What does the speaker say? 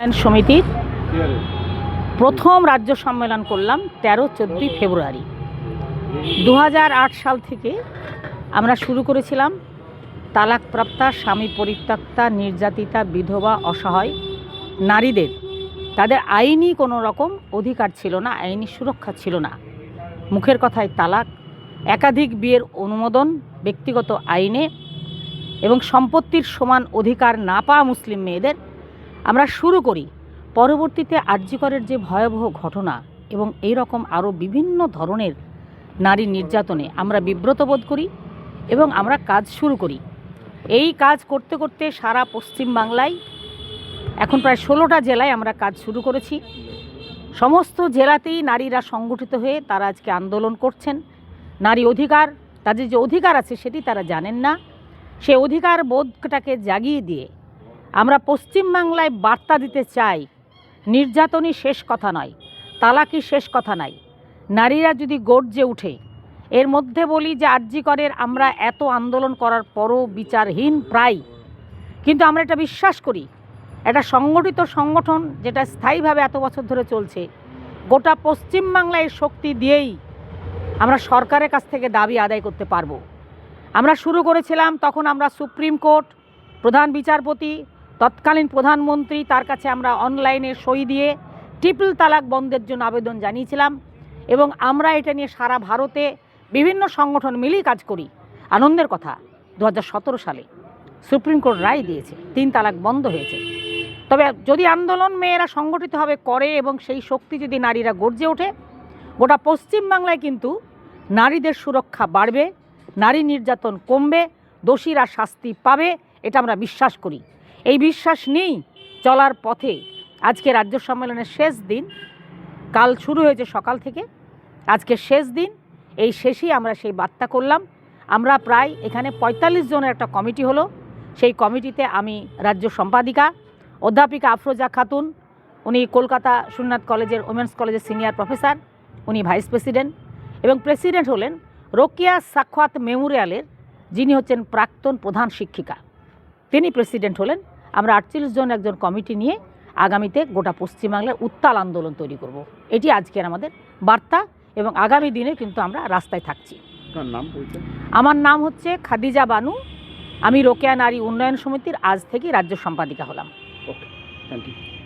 সমিতির প্রথম রাজ্য সম্মেলন করলাম তেরো, চোদ্দই ফেব্রুয়ারি। দু হাজার আট সাল থেকে আমরা শুরু করেছিলাম তালাকপ্রাপ্তা, স্বামী পরিত্যক্তা, নির্যাতিতা, বিধবা, অসহায় নারীদের। তাদের আইনি কোনো রকম অধিকার ছিল না, আইনি সুরক্ষা ছিল না। মুখের কথায় তালাক, একাধিক বিয়ের অনুমোদন, ব্যক্তিগত আইনে এবং সম্পত্তির সমান অধিকার না পাওয়া মুসলিম মেয়েদের আমরা শুরু করি পরবর্তীতে আর্যিকরের যে ভয়াবহ ঘটনা এবং এই রকম আরও বিভিন্ন ধরনের নারী নির্যাতনে আমরা বিব্রত বোধ করি এবং আমরা কাজ শুরু করি। এই কাজ করতে করতে সারা পশ্চিম বাংলায় এখন প্রায় ষোলোটা জেলায় আমরা কাজ শুরু করেছি। সমস্ত জেলাতেই নারীরা সংগঠিত হয়ে তারা আজকে আন্দোলন করছেন। নারী অধিকার, তাদের যে অধিকার আছে সেটি তারা জানেন না। সে অধিকার বোধটাকে জাগিয়ে দিয়ে আমরা পশ্চিমবাংলায় বার্তা দিতে চাই, নির্যাতনই শেষ কথা নয়, তালাকই শেষ কথা নাই নারীরা যদি গর্জে উঠে, এর মধ্যে বলি যে আর্যিকরের আমরা এত আন্দোলন করার পরও বিচারহীন প্রায়। কিন্তু আমরা এটা বিশ্বাস করি, একটা সংগঠিত সংগঠন যেটা স্থায়ীভাবে এত বছর ধরে চলছে, গোটা পশ্চিমবাংলায় শক্তি দিয়েই আমরা সরকারের কাছ থেকে দাবি আদায় করতে পারব। আমরা শুরু করেছিলাম তখন আমরা সুপ্রিম কোর্ট, প্রধান বিচারপতি তৎকালীন প্রধানমন্ত্রী তার কাছে আমরা অনলাইনে সই দিয়ে ট্রিপল তালাক বন্ধের জন্য আবেদন জানিয়েছিলাম এবং আমরা এটা নিয়ে সারা ভারতে বিভিন্ন সংগঠন মিলেই কাজ করি। আনন্দের কথা, দু হাজার সতেরো সালে সুপ্রিম কোর্ট রায় দিয়েছে, তিন তালাক বন্ধ হয়েছে। তবে যদি আন্দোলন মেয়েরা সংগঠিতভাবে করে এবং সেই শক্তি যদি নারীরা গর্জে ওঠে, গোটা পশ্চিমবাংলায় কিন্তু নারীদের সুরক্ষা বাড়বে, নারী নির্যাতন কমবে, দোষীরা শাস্তি পাবে, এটা আমরা বিশ্বাস করি। এই বিশ্বাস নেই চলার পথে। আজকে রাজ্য সম্মেলনের শেষ দিন। কাল শুরু হয়েছে সকাল থেকে। আজকে শেষ দিন। এই শেষেই আমরা সেই বার্তা করলাম। আমরা প্রায় এখানে পঁয়তাল্লিশ জনের একটা কমিটি হলো। সেই কমিটিতে আমি রাজ্য সম্পাদিকা, অধ্যাপিকা আফরোজা খাতুন, উনি কলকাতা সুরনাথ কলেজের ওমেন্স কলেজের সিনিয়র প্রফেসর উনি ভাইস প্রেসিডেন্ট এবং প্রেসিডেন্ট হলেন রোকিয়া সাক্ষাত মেমোরিয়ালের যিনি হচ্ছেন প্রাক্তন প্রধান শিক্ষিকা। তিনি প্রেসিডেন্ট হলেন আমরা আটচল্লিশ জন একজন কমিটি নিয়ে আগামীতে গোটা পশ্চিমবাংলার উত্তাল আন্দোলন তৈরি করব। এটি আজকের আমাদের বার্তা এবং আগামী দিনে কিন্তু আমরা রাস্তায় থাকছি। নাম আমার নাম হচ্ছে খাদিজা বানু। আমি রোকেয়া নারী উন্নয়ন সমিতির আজ থেকে রাজ্য সম্পাদিকা হলাম। Okay thank you